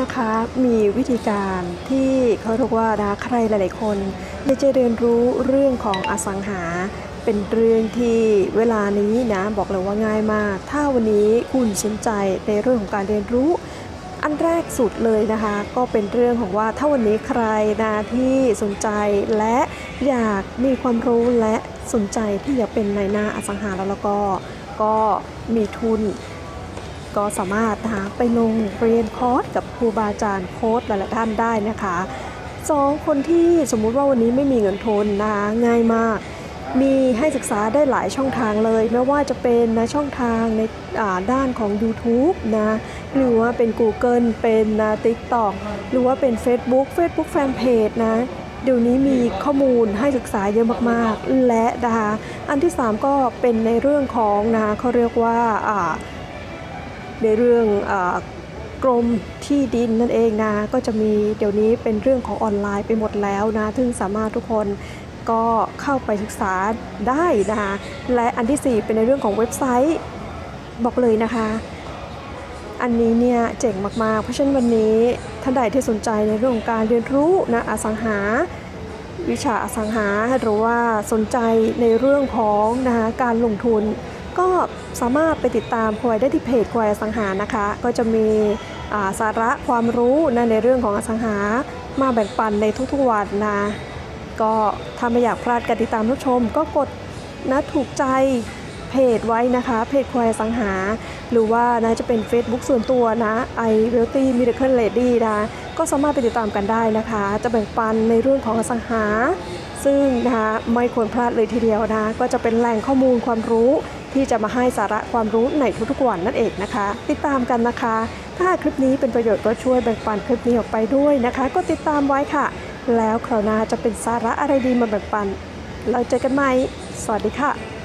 นะคะมีวิธีการที่เขาเรียกว่านะใครหลาย ๆ คนอยากจะเรียนรู้เรื่องของอสังหา เป็นเรื่องที่เวลานี้นะบอกเลยว่าง่ายมาก ถ้าวันนี้คุณสนใจในเรื่องของการเรียนรู้อันแรกสุดเลยนะคะ ก็เป็นเรื่องของว่าถ้าวันนี้ใครนะที่สนใจและอยากมีความรู้และสนใจที่อยากเป็นในหน้าอสังหาแล้วแล้วก็ก็มีทุน ก็สามารถนะคะไปลงเรียนคอร์สกับครูบาอาจารย์โค้ชหลายๆท่านได้นะคะสองคนที่สมมุติว่าวันนี้ไม่มีเงินทุนนะคะง่ายมาก มีให้ศึกษาได้หลายช่องทางเลย ไม่ว่าจะเป็นนะช่องทางในด้านของ YouTube นะหรือว่าเป็น Google เป็นนะ TikTok หรือว่าเป็น Facebook Facebook Fanpage นะเดี๋ยวนี้มีข้อมูลให้ศึกษาเยอะมากๆ และนะคะอันที่ 3 ก็เป็นในเรื่องของนะเขาเรียกว่าอ่า ในเรื่องอกรมที่ดินนั่นเองนะก็จะมีเดี๋ยวนี้เป็นเรื่องของออนไลน์ไปหมดแล้วนะซึ่งสามารถทุกคนก็เข้าไปศึกษาได้นะคะและอันที่ 4 เป็นในเรื่องของเว็บไซต์บอกเลยนะคะ อันนี้เนี่ยเจ๋งมากๆ เพราะฉะนั้นวันนี้ท่านใดที่สนใจในเรื่องของการเรียนรู้นะอสังหาวิชาอสังหาหรือว่าสนใจในเรื่องของนะคะการลงทุน ก็สามารถไปติดตามควายได้ที่เพจควายอสังหานะคะ ก็จะมีาสาระความรู้นะในเรื่องของอสังหามาแบ่งปันในทุกๆวันนะก็ถ้าไม่อยากพลาดการติดตามรับชม ก็กดนะถูกใจเพจไว้นะคะ เพจควายสังหา หรือว่านะจะเป็น Facebook ส่วนตัวนะ i w e a l t y Miracle Lady นะก็สามารถไปติดตามกันได้นะคะ จะแบ่งปันในเรื่องของอสังหา ซึ่งนะคะไม่ควรพลาดเลยทีเดียวนะ ก็จะเป็นแหล่งข้อมูลความรู้ ที่จะมาให้สาระความรู้ในทุกๆวันนั่นเองนะคะ ติดตามกันนะคะ ถ้าคลิปนี้เป็นประโยชน์ก็ช่วยแบ่งปันคลิปนี้ออกไปด้วยนะคะ ก็ติดตามไว้ค่ะ แล้วคราวหน้าจะเป็นสาระอะไรดีมาแบ่งปัน เราเจอกันใหม่ สวัสดีค่ะ